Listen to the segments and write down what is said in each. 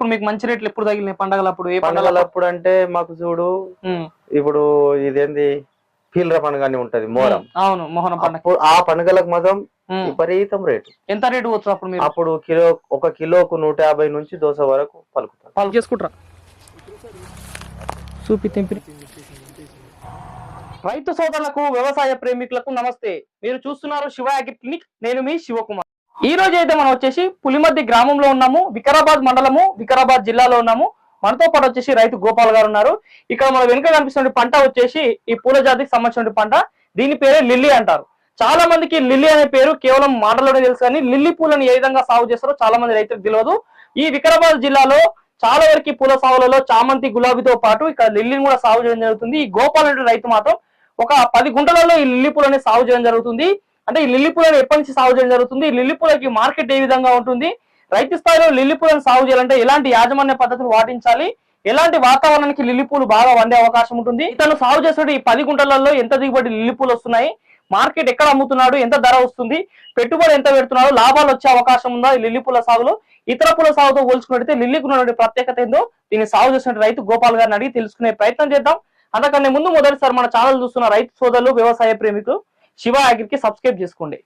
ఇప్పుడు మీకు మంచి రేట్లు ఎప్పుడు తగిలినాయి? పండగలప్పుడు? ఏ పండగల పండుగలప్పుడు అంటే మాకు చూడు ఇప్పుడు ఇదేంది? పీలర పండుగ అని ఉంటది మోరం అవును మోహన పండగ. ఆ పండుగలకు మాత్రం. విపరీతం రేటు. ఎంత రేటు పోతుంది అప్పుడు మీరు? అప్పుడు కిలో ఒక కిలోకు నూట యాభై నుంచి దోశ వరకు పలుకుతారు. వాళ్ళు చేసుకుంటారా. చూపి తెంపి రైతు సోదరులకు వ్యవసాయ ప్రేమికులకు నమస్తే. మీరు చూస్తున్నారు శివ క్లినిక్. నేను మీ శివకుమార్. ఈ రోజు అయితే మనం వచ్చేసి పులిమద్ది గ్రామంలో ఉన్నాము వికారాబాద్ మండలము వికారాబాద్ జిల్లాలో ఉన్నాము. మనతో పాటు వచ్చేసి రైతు గోపాల్ గారు ఉన్నారు. ఇక్కడ మన వెనుక కనిపిస్తున్న పంట వచ్చేసి ఈ పూల జాతికి సంబంధించిన పంట. దీని పేరే లిల్లీ అంటారు. చాలా మందికి లిల్లీ అనే పేరు కేవలం మాటలోనే తెలుసు కానీ లిల్లీ పూలను ఏ విధంగా సాగు చేస్తారో చాలా మంది రైతులకు తెలియదు. ఈ వికారాబాద్ జిల్లాలో చాలా వరకు పూల సాగులలో చామంతి గులాబీతో పాటు ఇక్కడ లిల్లీని కూడా సాగు చేయడం జరుగుతుంది. ఈ గోపాల్ అనే రైతు మాత్రం ఒక పది గుంటలలో ఈ లిల్లీ పూలని సాగు చేయడం జరుగుతుంది. అంటే ఈ లిల్లీ పూలను ఎప్పటి నుంచి సాగు చేయడం జరుగుతుంది? లిల్లీ పూలకి మార్కెట్ ఏ విధంగా ఉంటుంది? రైతు స్థాయిలో లిల్లీ పూలను సాగు చేయాలంటే ఎలాంటి యాజమాన్య పద్ధతులు పాటించాలి? ఎలాంటి వాతావరణానికి లిల్లీ పూలు బాగా వండే అవకాశం ఉంటుంది? ఇతను సాగు చేసిన ఈ పది గుంటలలో ఎంత దిగుబడి లిల్లీ పూలు వస్తున్నాయి? మార్కెట్ ఎక్కడ అమ్ముతున్నాడు? ఎంత ధర వస్తుంది? పెట్టుబడి ఎంత పెడుతున్నాడు? లాభాలు వచ్చే అవకాశం ఉందా ఈ లిల్లీ పూల సాగులో? ఇతర పూల సాగుతో పోల్చుకున్నట్లయితే లిల్లీకి ఉన్నటువంటి ప్రత్యేకత ఏందో దీన్ని సాగు చేసిన రైతు గోపాల్ గారిని అడిగి తెలుసుకునే ప్రయత్నం చేద్దాం. అంతకంటే ముందు మొదటిసారి మన ఛానల్ చూస్తున్న రైతు సోదరులు వ్యవసాయ ప్రేమికులు శివ అగ్రికి సబ్స్క్రైబ్ చేసుకోండి.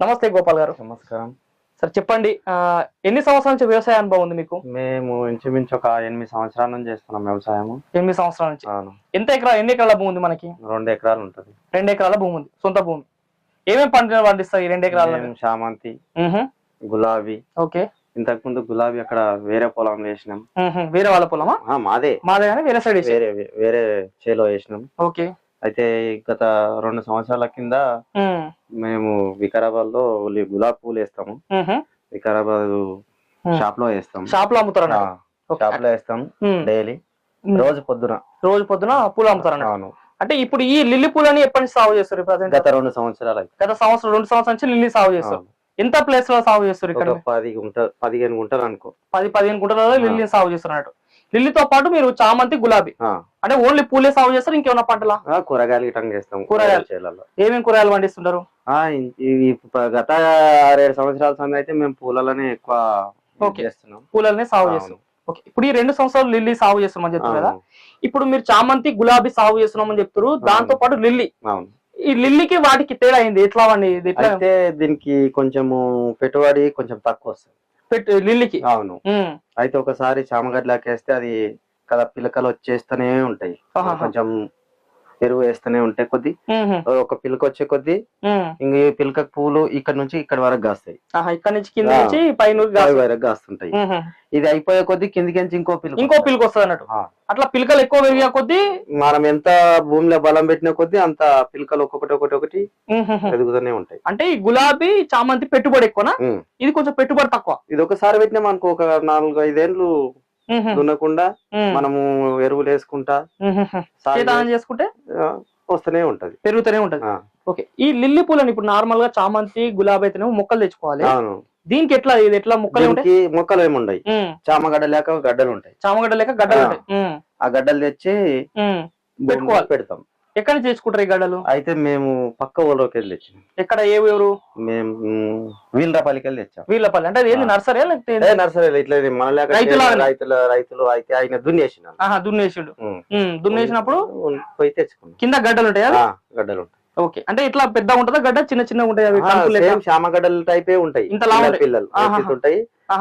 నమస్తే గోపాల్ గారు. నమస్కారం. సార్ చెప్పండి ఎన్ని సంవత్సరాల నుంచి వ్యవసాయ అనుభవం ఉంది మీకు? మేము ఇంచుమించు ఒక ఎనిమిది సంవత్సరాల నుంచి చేస్తున్నాం వ్యవసాయము. ఎనిమిది సంవత్సరాల నుంచి. ఎంత ఎకరా ఎన్ని ఎకరాల భూమి ఉంది మనకి? రెండు ఎకరాలు ఉంటది. రెండు ఎకరాల భూమి ఉంది సొంత భూమి. ఏమేమి పంటలు పండిస్తాయి రెండు ఎకరాల చామంతి గులాబీ. ఓకే. ఇంతకు ముందు గులాబీ అక్కడ వేరే పొలం వేసినాం. వేరే వాళ్ళ పొలమా? మాదే. మాదే కానీ వేరే సైడ్ వేరే వేరే చేలో వేసినాం. ఓకే. అయితే గత రెండు సంవత్సరాల కింద మేము వికారాబాద్లో గులాబీ పూలు వేస్తాము. వికారాబాద్ షాప్లో వేస్తాం షాప్లో అమ్ముతారు షాప్లో వేస్తాం డైలీ. రోజు పొద్దున. రోజు పొద్దున పూలు అమ్ముతారు అవును. అంటే ఇప్పుడు ఈ లిల్లీ పూలని ఎప్పటి నుంచి సాగు చేస్తారు గత రెండు సంవత్సరాలు గత సంవత్సరం రెండు సంవత్సరాల నుంచి లిల్లీ సాగు చేస్తారు. ఎంత ప్లేస్లో సాగు చేస్తారు ఇక్కడ? పది గుంట పదిహేను గుంటలు అనుకో. పది పదిహేను గుంటలలో లిల్లీ సాగు చేస్తున్నట్టు లిల్లీతో పాటు మీరు చామంతి గులాబీ. అంటే ఓన్లీ పూలే సాగు చేస్తారు? ఇంకేమన్నా పంటలా? కూరగాయలు చేస్తాం. కూరగాయలు. ఏమేమి కూరగాయలు పండిస్తుంటారు? గత ఆరేడు సంవత్సరాల సంది అయితే మేము పూలలోనే ఎక్కువ. చేస్తున్నాం. పూలనే సాగు. చేస్తారు ఓకే. ఇప్పుడు ఈ రెండు సంవత్సరాలు లిల్లీ సాగు చేస్తున్నామని చెప్తారు కదా. ఇప్పుడు మీరు చామంతి గులాబీ సాగు చేస్తున్నామని చెప్తారు దాంతో పాటు లిల్లీ. ఈ లిల్లీకి వాటికి తేడా అయింది ఎట్లా అండి దీనికి కొంచెము పెట్టుబడి కొంచెం తక్కువ వస్తుంది. లిల్లీకి. అవును. అయితే ఒకసారి చామగడ్డలాకి వేస్తే అది కదా పిలకలు వచ్చేస్తూనే ఉంటాయి. కొంచెం ఎరువు వేస్తూనే ఉంటాయి కొద్ది ఒక పిలక వచ్చే కొద్ది. ఇంక ఈ పిలక పూలు ఇక్కడ నుంచి ఇక్కడ వరకు కాస్తాయి ఇక్కడ నుంచి కింద. నుంచి పైన వరకు కాస్తుంటాయి. ఇది అయిపోయే కొద్ది కిందికించి ఇంకో పిలక ఇంకో పిలుకు వస్తుంది అన్నట్టు. అట్లా పిలకలు ఎక్కువ పెరిగే కొద్దీ మనం ఎంత భూమిలో బలం పెట్టిన కొద్దీ అంత పిలకలు ఒక్కొక్కటి ఒకటి ఒకటి. ఎదుగుతూనే ఉంటాయి అంటే ఈ గులాబీ చామంతి పెట్టుబడి ఎక్కువనా. ఇది కొంచెం పెట్టుబడి తక్కువ ఇది ఒకసారి పెట్టినాం అనుకో ఒక నాలుగు ఉహు. దున్నకుండా. మనము ఎరువులు వేసుకుంటా చేదానం చేసుకుంటే? వస్తూనే ఉంటది. పెరుగుతూనే ఉంటది. ఓకే. ఈ లిల్లీ పూలని ఇప్పుడు నార్మల్గా చామంతి గులాబీ అయితేనేమో మొక్కలు తెచ్చుకోవాలి. అవును. దీనికి ఎట్లా ఇది ఎట్లా మొక్కలు మొక్కలు ఏముండయి? ఉమ్. చామగడ్డ లేక గడ్డలు ఉంటాయి చామగడ్డ లేక గడ్డలు ఆ. ఉంటాయి. ఆ గడ్డలు తెచ్చి పెట్టుకోవాలి. పెడతాం. ఎక్కడ నుంచి తెచ్చుకుంటారు ఈ గడ్డలు అయితే మేము పక్క ఊళ్ళోకి వెళ్ళి తెచ్చాం ఎక్కడ ఏ ఊరు? మేము వీళ్ళపల్లికి వెళ్ళి తెచ్చాం వీళ్ళపల్లి అంటే అది ఏంది. నర్సరీ నర్సరీలో ఇట్లా మన. రైతుల రైతులు అయితే ఆయన దున్నేసిన దున్నేసిండు. దున్నేసినప్పుడు పోయి తెచ్చుకున్నాం. కింద గడ్డలు ఉంటాయి గడ్డలు ఉంటాయి. ఓకే అంటే ఇట్లా పెద్ద ఉంటుందా గడ్డ చిన్న చిన్న ఉంటాయి చామగడ్డల టైపే ఉంటాయి. ఇంత పిల్లలు ఉంటాయి.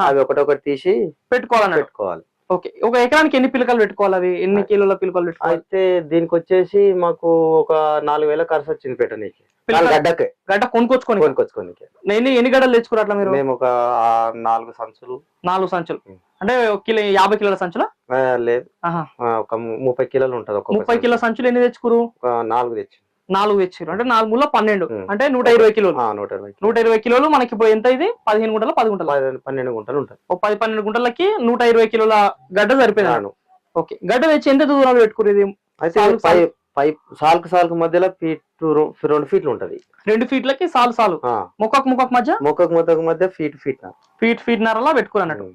అవి ఒకటొకటి తీసి పెట్టుకోవాలన్నాడు. పెట్టుకోవాలి. ఓకే. ఒక ఎకరానికి ఎన్ని పిలకలు పెట్టుకోవాలి అవి? ఎన్ని కిలోల పిలకలు పెట్టుకోవాలి? అయితే దీనికి వచ్చేసి మాకు ఒక నాలుగు వేల ఖర్చు వచ్చింది పిలకలు- గడ్డకే. గడ్డ కొనుక్కొచ్చుకొని కొనుక్కొచ్చుకోనికి. ఎన్ని ఎన్ని గడ్డలు తెచ్చుకున్నారు అట్లా మీరు? మేము ఒక నాలుగు సంచులు. నాలుగు సంచులు. అంటే ఒక కిలో యాభై కిలోల సంచుల? లేదు. ఒక ముప్పై కిలోలు ఉంటది ముప్పై. కిలో సంచులు ఎన్ని తెచ్చుకురు? నాలుగు తెచ్చి నాలుగు తెచ్చారు అంటే నాలుగు మూల పన్నెండు. అంటే నూట ఇరవై కిలోలు. నూట ఇరవై నూట ఇరవై కిలోలు మనకి ఇప్పుడు ఎంత ఇది? పదిహేను గుంటల పది గుంటల. పన్నెండు గుంటలు ఉంటుంది ఒక పది పన్నెండు గుంటలకి నూట ఇరవై కిలోల గడ్డ సరిపోయింది. ఓకే. గడ్డ తెచ్చి ఎంత దూరంలో పెట్టుకునేది అయితే సాల్కు సాల్కు. మధ్యలో ఫీట్ రెండు ఫీట్లు ఉంటది. రెండు ఫీట్లకి సాలు సాలు మొక్కకు మొక్కకు మధ్య? మొక్కకు మొక్కకు మధ్య ఫీట్ ఫీట్. ఫీట్ ఫీట్ నరలా పెట్టుకున్నట్టు.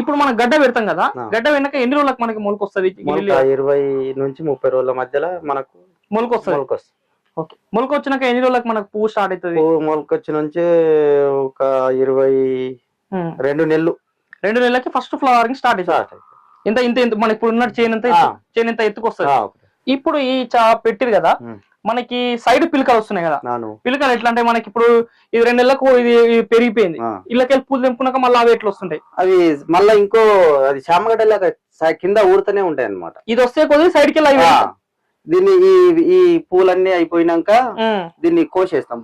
ఇప్పుడు మనం గడ్డ పెడతాం కదా. గడ్డ వెనక ఎన్ని రోజులకు మనకి మొలక వస్తుంది? మొలక ఇరవై నుంచి ముప్పై రోజుల మధ్యలో మనకు మొలక వస్తుంది. మొలక వస్తుంది. ఓకే. మొలక వచ్చినాక ఎన్ని రోజులకు మనకు పువ్వు స్టార్ట్ అవుతుంది? పువ్వు మొలక వచ్చి నుంచి ఒక ఇరవై రెండు నెలలు. రెండు నెలలకి ఫస్ట్ ఫ్లవరింగ్ స్టార్ట్ అవుతుంది. ఇంత ఇంత ఇంత మన ఇప్పుడు ఉన్న చైన్ ఎంత. చైన్ ఎంత ఎత్తుకు వస్తుంది. ఆ, ఓకే. ఇప్పుడు ఈ చా పెట్టిరు కదా. మనకి సైడ్ పిలకలు వస్తున్నాయి కదా. పిలకలు ఎట్లా అంటే మనకి ఇప్పుడు ఇది రెండు నెలలకు ఇది పెరిగిపోయింది. ఇళ్ళకెళ్ళి పూలు తెంపుకున్నాక మళ్ళీ అవి ఎట్లా వస్తుంటాయి? అవి మళ్ళా ఇంకో అది చామగడ్డలాగా స- కింద ఊరుతూనే ఉంటాయి అన్నమాట ఇది వస్తే కొద్దిగా సైడ్కి అవి ఆ, దీన్ని ఈ ఈ పూలన్నీ అయిపోయినాక. దీన్ని కోసేస్తాం.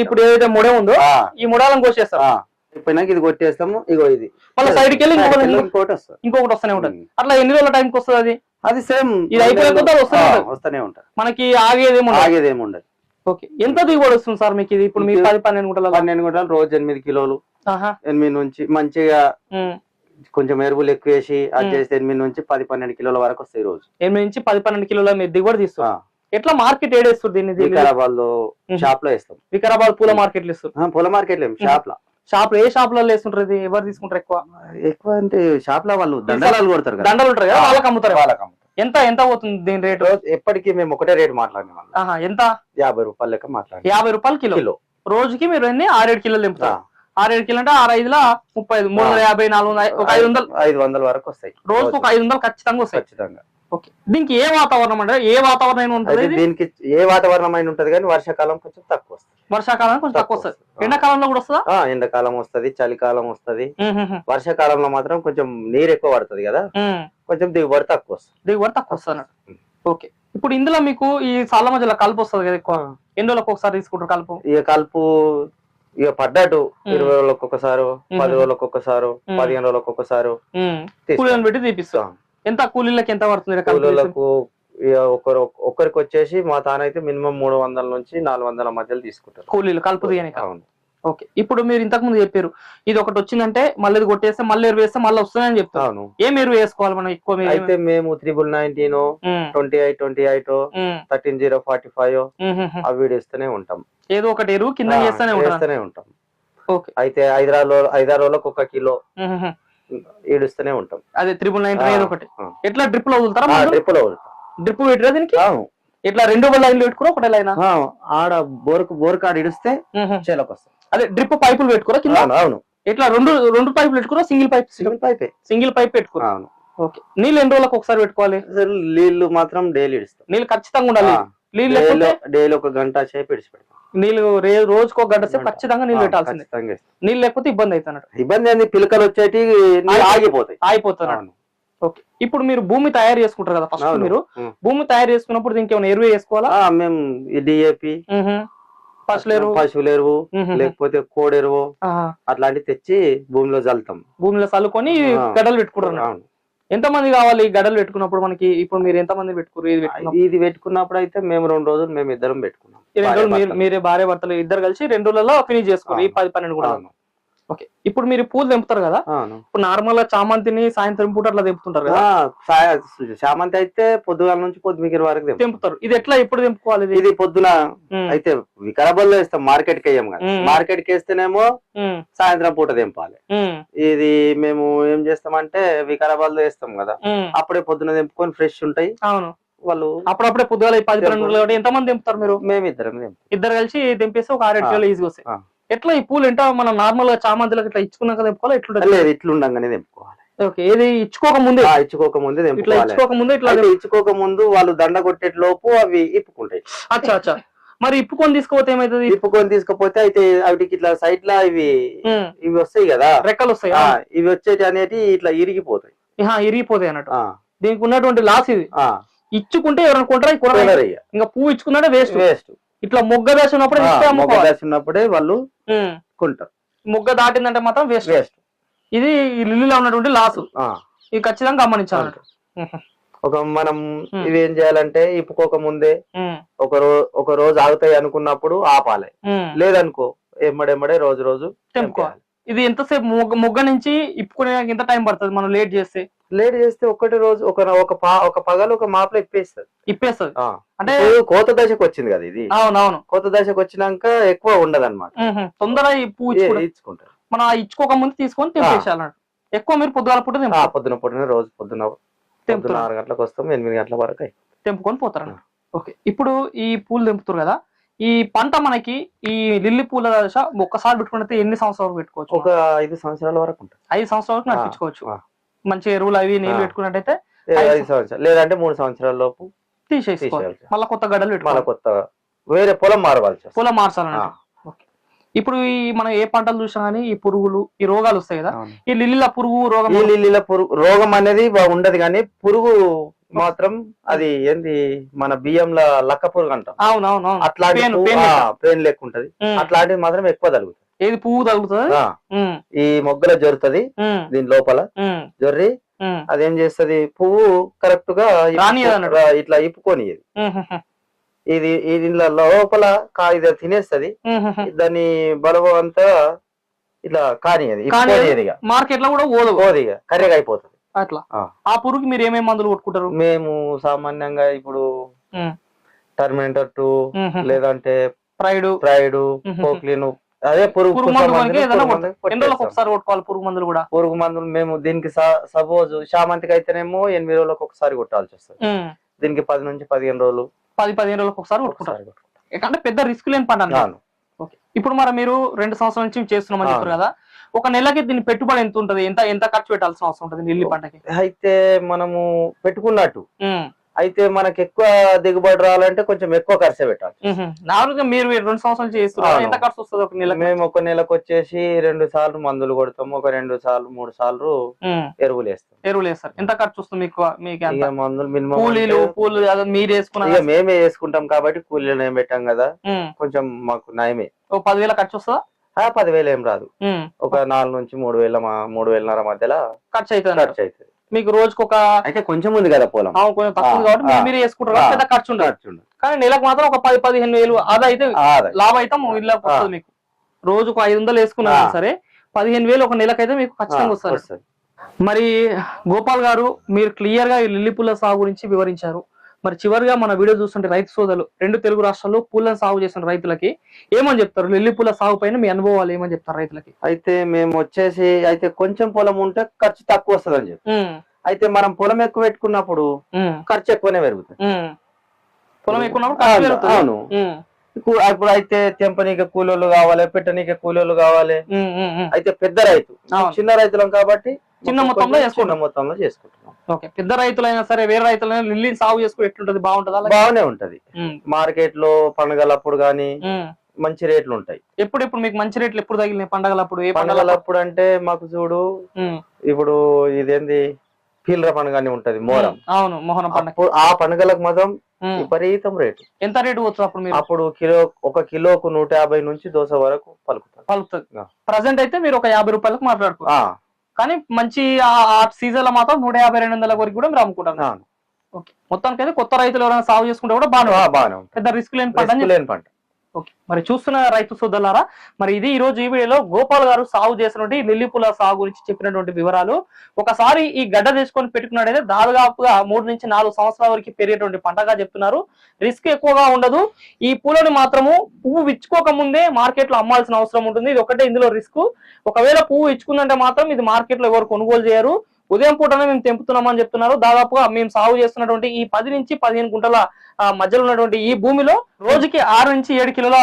ఇప్పుడు ఏదైతే ముడే ఉందో ఈ ముడాలను కోసేస్తారు. ఆ. అయిపోయినాక ఇది కొట్టేస్తాము. ఇగో ఇది. మళ్ళీ సైడ్కి వెళ్ళి ఇంకొకటి వస్తుంది. ఇంకొకటి వస్తూనే ఉంటుంది. అట్లా ఎన్ని రోజుల టైంకి వస్తుంది అది? అది సేమ్ ఇది అయిపోయిన కొద్దీ వస్తూనే ఉంటుంది. మనకి ఆగేది ఏమో ఆగేది ఏమి ఉండదు. ఓకే. ఎంత దిగుబడి వస్తుంది సార్ మీకు ఇది? ఇప్పుడు మీ ఇది- పది పన్నెండు గుంటల పన్నెండు గంటలు రోజు ఎనిమిది కిలోలు. ఎనిమిది నుంచి మంచిగా. కొంచెం ఎరువులు ఎక్కువ వేసి అది. చేస్తే ఎనిమిది నుంచి పది పన్నెండు కిలోల వరకు వస్తాయి రోజు. ఎనిమిది నుంచి పది పన్నెండు కిలోల మీరు దిగుబడి. తీస్తారు ఎట్లా మార్కెట్ ఏడేస్తారు దీన్ని? వికారాబాద్లో. షాప్లో వేస్తాం. వికారాబాద్ పూల మార్కెట్లు ఇస్తారు ఆ, పూల మార్కెట్ లేం షాప్లో షాప్ ఏ షాప్లో వేస్తుంటారు ఎవరు తీసుకుంటారు ఎక్కువ? ఎక్కువ అంటే షాప్లో వాళ్ళు దండలాలు కొడతారు దండలు ఉంటారు కదా వాళ్ళకి అమ్ముతారు. వాళ్ళకి అమ్ముతారు. ఎంత ఎంత పోతుంది దీని రేటు? రోజు ఎప్పటికీ మేము ఒకటే రేట్ మాట్లాడిన ఎంత? యాభై రూపాయలు లెక్క మాట్లాడి యాభై రూపాయలు కిలో. కిలో. రోజుకి మీరు ఎన్ని? ఆరేడు కిలోలు ఆ, నింపుతారు ఆరేడు కిలో అంటే ఆరు ఐదుల ముప్పై ఐదు మూడు వందల యాభై నాలుగు వందల ఒక ఐదు వందలు. ఐదు వందల వరకు వస్తాయి. రోజుకు ఒక ఐదు వందలు ఖచ్చితంగా వస్తాయి. ఖచ్చితంగా. ఓకే. దీనికి ఏ వాతావరణం అంటే ఏ వాతావరణం అయినా ఉంటుంది? దీనికి ఏ వాతావరణం అయిన ఉంటది కానీ వర్షాకాలం కొంచెం తక్కువ వస్తుంది. వర్షాకాలం కొంచెం తక్కువ వస్తుంది. ఎండాకాలంలో కూడా వస్తుందా? ఎండాకాలం వస్తది చలికాలం వస్తది. వర్షాకాలంలో మాత్రం కొంచెం నీరు ఎక్కువ పడుతుంది కదా. కొంచెం దిగుబడి తక్కువ వస్తుంది. దిగుబడి తక్కువ వస్తుంది. ఓకే. ఇప్పుడు ఇందులో మీకు ఈ సాల మధ్యలో కలుపు వస్తుంది కదా ఎక్కువ. ఎన్ని రోజులకు ఒకసారి తీసుకుంటారు కలుపు? ఇక కలుపు ఇక పడ్డట్టు. ఇరవై రోజులకు ఒకసారి పది రోజులకు ఒకసారి. పదిహేను రోజులకు ఒకసారి. కూలీలను పెట్టి తీపిస్తాం ఎంత కూలీలకి ఎంత పడుతుంది? కూలీలకు ఒకరు ఒకరికి వచ్చేసి మా తాన అయితే మినిమం మూడు వందల నుంచి నాలుగు వందల మధ్యలో తీసుకుంటారు కూలీలు కలుపు ఓకే. ఇప్పుడు మీరు ఇంతకు ముందు చెప్పారు ఇది ఒకటి వచ్చిందంటే మళ్ళీ ఇది కొట్టేస్తే మళ్ళీ ఎరువు వేస్తే మళ్ళీ వస్తుందని చెప్తారు. అవును. ఏం ఎరువు వేసుకోవాలి మనం ఎక్కువ మీరు అయితే మేము triple nineteen twenty eight twenty eight thirteen zero forty five. అవి ఇస్తూనే ఉంటాం. ఏదో ఒకటి ఎరువు కింద వేస్తూనే ఉంటాం. ఓకే. అయితే ఐదారు రో- ఐదారు రోజులకు ఒక కిలో. ఈడుస్తూనే ఉంటాం. అదే త్రిబుల్ నైన్ ఏదో ఒకటి. ఎట్లా డ్రిప్లో వదులుతారా డ్రిప్పులో డ్రిప్ పెట్టిరా దీనికి? ఇట్లా రెండు లైన్లు పెట్టుకురా ఒకటే లైన్ ఆడ బోర్కు బోర్ కాడ ఇడిస్తే చేలకు వస్తాం అదే డ్రిప్ పైపులు పెట్టుకురా కింద? అవును అవును. ఇట్లా రెండు రెండు పైపులు పెట్టుకురా? Single pipe? సింగిల్ పైపే. సింగిల్ పైప్ పెట్టుకురా? అవును. ఓకే. నీళ్ళు ఎన్ని రోజులకు ఒకసారి పెట్టుకోవాలి? నీళ్ళు మాత్రం డైలీ ఇడుస్తాం. నీళ్ళు ఖచ్చితంగా ఉండాలి. నీళ్ళు డైలీ ఒక గంట సేపు ఇడిచి పెడతాం. నీళ్ళు రే- రోజుకో గంట సేపు ఖచ్చితంగా నీళ్ళు పెట్టాల్సిందే. ఇస్తాం. నీళ్ళు లేకపోతే ఇబ్బంది అవుతున్నట్టు ఇబ్బంది ఏంది? పిలకలు వచ్చేటి ఆగిపోతాయి. ఆగిపోతున్నట్టు అవును. ఓకే. ఇప్పుడు మీరు భూమి తయారు చేసుకుంటారు కదా ఫస్ట్. మీరు. భూమి తయారు చేసుకున్నప్పుడు దీనికి ఏమైనా ఎరువు వేసుకోవాలా? ఆ, మేము డిఏపి పశువుల. లేకపోతే కోడి ఎరువు ఆహా. అట్లాంటివి తెచ్చి భూమిలో చల్లుతాం భూమిలో చల్లుకొని. గడలు పెట్టుకుంటారు అవును. ఎంత మంది కావాలి ఈ గడలు పెట్టుకున్నప్పుడు మనకి ఇప్పుడు మీరు ఎంత మంది పెట్టుకురు ఇది పెట్టుకున్నప్పుడు అయితే మేము రెండు రోజులు మేము ఇద్దరం పెట్టుకున్నాం మీరు భార్య భర్తలు ఇద్దరు కలిసి రెండు రోజులలో ఫినిష్ ఆ. పది పన్నెండు కూడా. ఓకే ఇప్పుడు మీరు పూలు తెంపుతారు కదా. ఇప్పుడు నార్మల్గా చామంతిని సాయంత్రం పూట అట్లా తెంపుతుంటారు కదా శామంతి అయితే పొద్దుగాల నుంచి పొద్దుమిగిరి వరకు తెంపుతాం. తెంపుతారు ఇది ఎట్లా ఎప్పుడు తెంపుకోవాలి ఇది పొద్దున. అయితే వికారాబాద్లో వేస్తాం మార్కెట్కి వేయం కదా మ్మ్. మార్కెట్కి వేస్తేనేమో. సాయంత్రం పూట తెంపాలి. ఇది మేము ఏం చేస్తామంటే వికారాబాద్లో వేస్తాం కదా. అప్పుడే పొద్దున తెంపుకొని ఫ్రెష్ ఉంటాయి అవును వాళ్ళు అప్పుడప్పుడే పొద్దుగాల పది పన్నెండు ఎంత మంది తెంపుతారు మీరు మేమిద్దరం తెంపుతాం. ఇద్దరు కలిసి తెంపేసి ఒక ఆరేడు. కిలోలు ఈజీగా వస్తాయి. ఎట్లా ఈ పూలు ఎంత మనం నార్మల్గా చామంతులకు ఇట్లా ఇచ్చుకున్నాక తెంపుకోవాలి? ఎట్లుంటది? లేదు ఇట్లు ఉండంగానే తెంపుకోవాలి. ఓకే ఏది ఇచ్చుకోక ముందే? ఇచ్చుకోక ముందే ఇట్లా ఇచ్చుకోక ముందే ఇట్లా ఇచ్చుకోక ముందు వాళ్ళు దండ కొట్టే లోపు అవి ఇప్పుకుంటాయి. అచ్చా అచ్చా. మరి ఇప్పుకొని తీసుకోపోతే ఏమైతుంది? ఇప్పుకొని తీసుకపోతే అయితే వాటికి ఇట్లా సైడ్ లా ఇవి. ఇవి వస్తాయి కదా? రెక్కలు వస్తాయి ఆ, ఇవి వచ్చేటి అనేది ఇట్లా ఇరిగిపోతాయి. ఇరిగిపోతాయి అన్నట్టు. దీనికి ఉన్నటువంటి లాస్ ఇది. ఆ, ఇచ్చుకుంటే ఎవరైనా కొంటారా? ఈ కూరగాయ కలర్ ఇయ్య. ఇంకా పువ్వు ఇచ్చుకున్నాడే వేస్ట్ వేస్ట్ ఇట్లా మొగ్గ దశ ఉన్నప్పుడు మొగ్గ దశ ఉన్నప్పుడే వాళ్ళు. కొంటారు మొగ్గ దాటిందంటే మాత్రం వేస్ట్ వేస్ట్ ఇది ఈ లిల్లీలో ఉన్నటువంటి లాస్ ఇది ఖచ్చితంగా గమనించాలి. ఒక మనం. ఇవి ఏం చేయాలంటే ఇప్పుకోక ముందే. ఒక రోజు ఒక రోజు ఆగుతాయి అనుకున్నప్పుడు ఆపాలి. లేదనుకో ఎమ్మడెమ్మడే రోజు రోజు తెంపుకోవాలి ఇది ఎంతసేపు మొగ్గ మొగ్గ నుంచి ఇప్పుకునే ఎంత టైం పడుతుంది? మనం లేట్ చేస్తే? లేట్ చేస్తే ఒకటి రోజు ఒక ఒక ఒక పగలు ఒక మాపలో ఇప్పేస్తుంది. ఇప్పేస్తుంది. అంటే కోత దశకు వచ్చింది కదా ఇది. అవునవును. కోత దశకు వచ్చినాక ఎక్కువ ఉండదు అనమాట. తొందరగా ఈ పువ్వు ఇచ్చుకుంటాం ఇచ్చుకుంటారు. మనం ఇచ్చుకోక ముందు తీసుకొని తెంపేసేయాలి అన్నట్టు ఎక్కువ మీరు పొద్దుగాల పూట పొద్దున పొద్దున రోజు పొద్దున పొద్దున ఆరు గంటలకు వస్తాం ఎనిమిది గంటల వరకు. తెంపుకొని పోతారు ఓకే. ఇప్పుడు ఈ పూలు తెంపుతారు కదా ఈ పంట మనకి ఈ లిల్లీ పూల దశ ఒక్కసారి పెట్టుకుంటే ఎన్ని సంవత్సరాలు పెట్టుకోవచ్చు ఒక ఐదు సంవత్సరాల వరకు ఐదు సంవత్సరాల వరకు నడిపించుకోవచ్చు. మంచి ఎరువులు అవి నీళ్ళు. పెట్టుకున్నట్టయితే ఐదు సంవత్సరాలు లేదంటే మూడు సంవత్సరాల లోపు తీసేసుకోవాలి. మళ్ళీ కొత్త గడ్డలు పెట్టుకోవాలి కొత్త వేరే పొలం వస్తుంది. పొలం ఓకే. ఇప్పుడు ఈ మనం ఏ పంటలు చూసినా కానీ ఈ పురుగులు ఈ రోగాలు వస్తాయి కదా. ఈ లిల్లీల పురుగు రోగం ఈ లిల్లీల పురుగు రోగం అనేది ఉండదు కానీ పురుగు మాత్రం అది ఏంది? మన బియ్యంలో లక్క పురుగు అంటాం అవును అవును అవును అట్లాంటి లెక్క. ఉంటది. ఉమ్. అట్లాంటివి మాత్రం ఎక్కువ తగులుతాయి. ఏది పువ్వు తగులుతుంది? ఈ మొగ్గల జొరుతుంది ఉమ్, దీని లోపల. జొర్రి అదేం చేస్తది? పువ్వు కరెక్ట్గా ఇట్లా ఇప్పుకొని ఇది ఇది దీనిలో లోపల ఇది తినేస్తది. దాని బలవం అంతా ఇట్లా కానియది. మార్కెట్లో కూడా ఓదు ఇక. కర్రెగా అయిపోతుంది. అట్లా ఆ. పురుగుకి మీరు ఏమేమి మందులు కొట్టుకుంటారు మేము సామాన్యంగా ఇప్పుడు టర్మినేటర్ టూ. లేదంటే ప్రైడ్ ప్రైడ్. పోక్లిన్ అదే పురుగు. ఒకసారి కొట్టుకోవాలి పురుగు మందులు కూడా పురుగు మందులు మేము దీనికి సపోజ్ శామంతికి అయితేనేమో ఎనిమిది రోజులకు ఒకసారి కొట్టాల్సి వస్తుంది దీనికి పది నుంచి పదిహేను రోజులు పది పదిహేను రోజులకు ఒకసారి కొట్టుకుంటారు. అంటే పెద్ద రిస్క్ లేని. ఓకే. ఇప్పుడు మరి మీరు రెండు సంవత్సరాల నుంచి చేస్తున్నామని. చెప్పారు కదా ఒక నెలకి దీని పెట్టుబడి ఎంత ఉంటది? ఎంత ఎంత ఖర్చు పెట్టాల్సిన అవసరం ఉంటుంది లిల్లీ పంటకి? అయితే మనము పెట్టుకున్నట్టు. అయితే మనకి ఎక్కువ దిగుబడి రావాలంటే కొంచెం ఎక్కువ ఖర్చు పెట్టాలి. నార్మల్గా మీరు రెండు సంవత్సరాల చేస్తున్నారు. ఎంత ఖర్చు వస్తుంది ఒక నెలకి? మేము ఒక నెలకు వచ్చేసి రెండు సార్లు మందులు కొడతాము. ఒక రెండు సార్లు మూడు సార్లు ఎరువులు వేస్తాం. ఎరువులు వేస్తారు. ఎంత ఖర్చు వస్తుంది మీకు మీకు ఎంత? ఇక మందులు మినిమం కూలీలు పూలు అదే మీరు వేసుకున్న మేమే వేసుకుంటాం కాబట్టి కూలీలు ఏం పెట్టాం కదా. కొంచెం మాకు నయమే. ఒక పదివేల ఖర్చు వస్తుందా? పదివేలు ఏం రాదు ఒక నాలుగు నుంచి మూడు వేల మూడు వేలన్నర మధ్యలో ఖర్చు అవుతుంది. ఖర్చు అవుతుంది మీకు రోజుకి ఒక అయితే కొంచెం ఉంది కదా పొలం కొంచెం తక్కువ కాబట్టి మీరు వేసుకుంటారు. పెద్ద ఖర్చు ఉండదు. కానీ నెలకు మాత్రం ఒక పది పదిహేను వేలు ఆదా అయితే. లాభం అయితే ఇళ్ళకి వస్తుంది మీకు రోజుకు ఐదు వందలు వేసుకున్నా. సరే పదిహేను వేలు ఒక నెలకైతే మీకు ఖచ్చితంగా వస్తుంది వస్తుంది. మరి గోపాల్ గారు మీరు క్లియర్గా ఈ లిల్లీ పూల సాగు గురించి వివరించారు మరి చివరిగా మన వీడియో చూస్తుంటే రైతు సోదరులు రెండు తెలుగు రాష్ట్రాల్లో పూలను సాగు చేసిన రైతులకి ఏమని చెప్తారు? లిల్లీ పూల సాగు పైన మీ అనుభవాలు ఏమని చెప్తారు రైతులకి? అయితే మేము వచ్చేసి అయితే కొంచెం పొలం ఉంటే ఖర్చు తక్కువ వస్తుంది అని చెప్పి అయితే మనం పొలం ఎక్కువ పెట్టుకున్నప్పుడు ఖర్చు ఎక్కువనే పెరుగుతుంది. పొలం ఎక్కువ అవును, ఇప్పుడు అయితే తెంపనీకి కూలీలు కావాలి పెట్టనీకి కూలీలు కావాలి. అయితే పెద్ద రైతు. చిన్న రైతులం కాబట్టి చిన్న మొత్తం మొత్తంలో కొంచెం చేసుకుంటాం. చిన్న మొత్తంలో చేసుకుంటున్నాం ఓకే. పెద్ద రైతులైనా సరే వేరే రైతులైనా లిల్లీ సాగు చేసుకుని ఎట్లుంటది? బాగుంటుందా అలాగే? బాగానే ఉంటది. ఉమ్, మార్కెట్లో పండుగలప్పుడు గానీ ఉమ్. మంచి రేట్లు ఉంటాయి. ఎప్పుడు ఇప్పుడు మీకు మంచి రేట్లు ఎప్పుడు తగిలినాయి? పండగలప్పుడు ఏ పండగలప్పుడు? పండుగలప్పుడు అంటే మాకు చూడు ఇప్పుడు ఇదేంది? పీలర పండుగ అని ఉంటది మోరం అవును మోహన పండగ. అప్పుడు ఆ పండుగలకు మాత్రం ఉమ్. విపరీతం రేటు. ఎంత రేటు పోతుంది అప్పుడు మీరు? అప్పుడు కిలో ఒక కిలోకు నూట యాభై నుంచి దోశ వరకు పలుకుతారు పలుకుతుంది. ఆ. ప్రజెంట్ అయితే మీరు ఒక యాభై రూపాయలకు మాట్లాడుకో. ఆ, కానీ మంచి ఆ- సీజన్లో మాత్రం నూట యాభై రెండు వందల వరకు కూడా మీరు అమ్ముకుంటారు మొత్తానికి అయితే కొత్త రైతులు ఎవరైనా సాగు చేసుకుంటే కూడా బాగా పెద్ద రిస్క్ లేని పంట లేని పంట. ఓకే. మరి చూస్తున్న రైతు సోదరులారా మరి ఇది ఈ రోజు ఈ వీడియోలో గోపాల్ గారు సాగు చేసినటువంటి లిల్లీ పూల సాగు గురించి చెప్పినటువంటి వివరాలు. ఒకసారి ఈ గడ్డ తీసుకొని పెట్టుకున్నట్టయితే దాదాపుగా మూడు నుంచి నాలుగు సంవత్సరాల వరకు పెరిగేటువంటి పంటగా చెప్తున్నారు. రిస్క్ ఎక్కువగా ఉండదు. ఈ పూలను మాత్రము పువ్వు విచ్చుకోక ముందే మార్కెట్లో అమ్మాల్సిన అవసరం ఉంటుంది. ఇది ఒకటే ఇందులో రిస్క్. ఒకవేళ పువ్వు ఇచ్చుకుందంటే మాత్రం ఇది మార్కెట్లో ఎవరు కొనుగోలు చేయరు. ఉదయం పూటనే మేము తెంపుతున్నామని చెప్తున్నారు. దాదాపుగా మేము సాగు చేస్తున్నటువంటి ఈ పది నుంచి పదిహేను గుంటల మధ్యలో ఉన్నటువంటి ఈ భూమిలో రోజుకి ఆరు నుంచి ఏడు కిలోల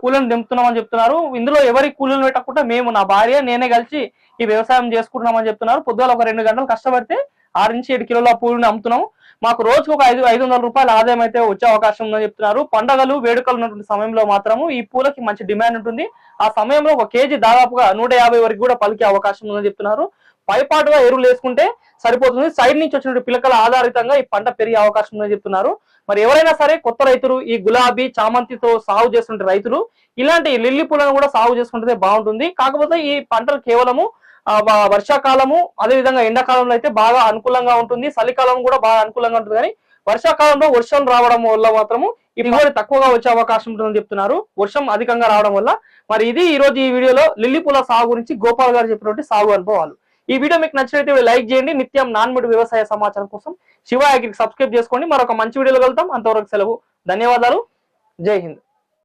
పూలను తెంపుతున్నామని చెప్తున్నారు. ఇందులో ఎవరి కూలీలు పెట్టకుండా మేము నా భార్య నేనే కలిసి ఈ వ్యవసాయం చేసుకుంటున్నామని చెప్తున్నారు. పొద్దున ఒక రెండు గంటలు కష్టపడితే ఆరు నుంచి ఏడు కిలోల పూలను అమ్ముతున్నాం. మాకు రోజుకు ఒక ఐదు ఐదు వందల రూపాయల ఆదాయం అయితే వచ్చే అవకాశం ఉందని చెప్తున్నారు. పండగలు వేడుకలు ఉన్నటువంటి సమయంలో మాత్రము ఈ పూలకి మంచి డిమాండ్ ఉంటుంది. ఆ సమయంలో ఒక కేజీ దాదాపుగా నూట యాభై వరకు కూడా పలికే అవకాశం ఉందని చెప్తున్నారు. పైపాటుగా ఎరువులు వేసుకుంటే సరిపోతుంది. సైడ్ నుంచి వచ్చినటువంటి పిలకల ఆధారితంగా ఈ పంట పెరిగే అవకాశం ఉందని చెప్తున్నారు. మరి ఎవరైనా సరే కొత్త రైతులు ఈ గులాబీ చామంతితో సాగు చేస్తుంటే రైతులు ఇలాంటి లిల్లీ పూలను కూడా సాగు చేసుకుంటే బాగుంటుంది. కాకపోతే ఈ పంటలు కేవలము వర్షాకాలము అదే విధంగా ఎండాకాలంలో అయితే బాగా అనుకూలంగా ఉంటుంది. చలికాలం కూడా బాగా అనుకూలంగా ఉంటుంది. కానీ వర్షాకాలంలో వర్షం రావడం వల్ల మాత్రము ఈ దిగుబడి తక్కువగా వచ్చే అవకాశం ఉంటుందని చెప్తున్నారు. వర్షం అధికంగా రావడం వల్ల. మరి ఇది ఈ రోజు ఈ వీడియోలో లిల్లీ పూల సాగు గురించి గోపాల్ గారు చెప్పినటువంటి సాగు అనుభవాలు. ఈ వీడియో మీకు నచ్చినట్లయితే లైక్ చేయండి. నిత్యం నాన్ముడి వ్యవసాయ సమాచారం కోసం శివ యాగ్రికి సబ్స్క్రైబ్ చేసుకోండి మరొక మంచి వీడియోలో కలుద్దాం. అంతవరకు సెలవు. ధన్యవాదాలు. జై హింద్.